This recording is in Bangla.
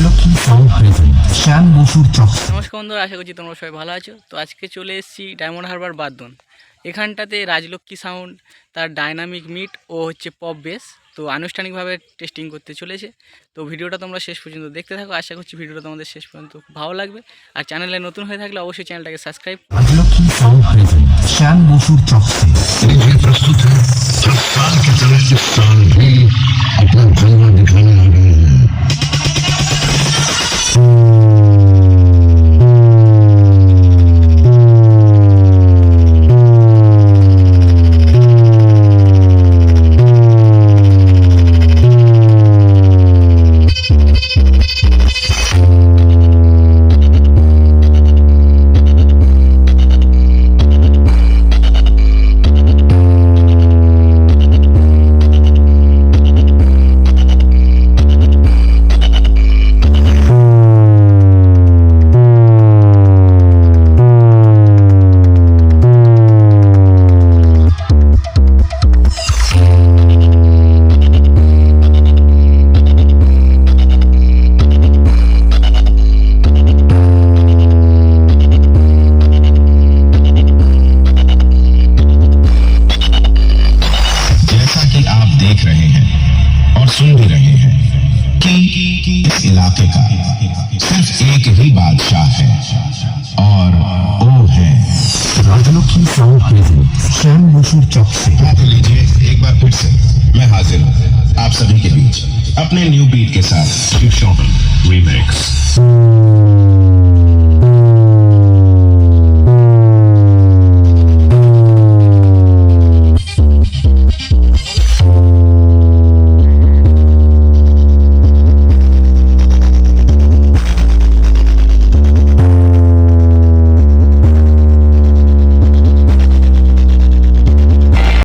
সাউন্ড প্রেজেন্ট শ্যাম বসুর চক নমস্কার বন্ধুরা আশা করছি তোমরা সবাই ভালো আছো। তো আজকে চলে এসেছি ডায়মন্ড হারবার বাদন এখানটাতে রাজলক্ষ্মী সাউন্ড তার ডাইনামিক মিট ও হচ্ছে পপ বেস তো আনুষ্ঠানিকভাবে টেস্টিং করতে চলেছে। তো ভিডিওটা তোমরা শেষ পর্যন্ত দেখতে থাকো। আশা করছি ভিডিওটা তোমাদের শেষ পর্যন্ত খুব ভালো লাগবে। আর চ্যানেলে নতুন হয়ে থাকলে অবশ্যই চ্যানেলটাকে subscribe Rajlakshmi sound present Shyam বসুর চকসে ये की इस इलाके का। सिर्फ़ एक ही बादशाह है और वो है। राजलक्ष्मी साउथ प्रिजन श्याम मशहूर चौक से। माफ़ लीजिए एक बार फिर से मैं हाजिर हूँ आप सभी के बीच अपने न्यू बीट के साथ। Shopping remakes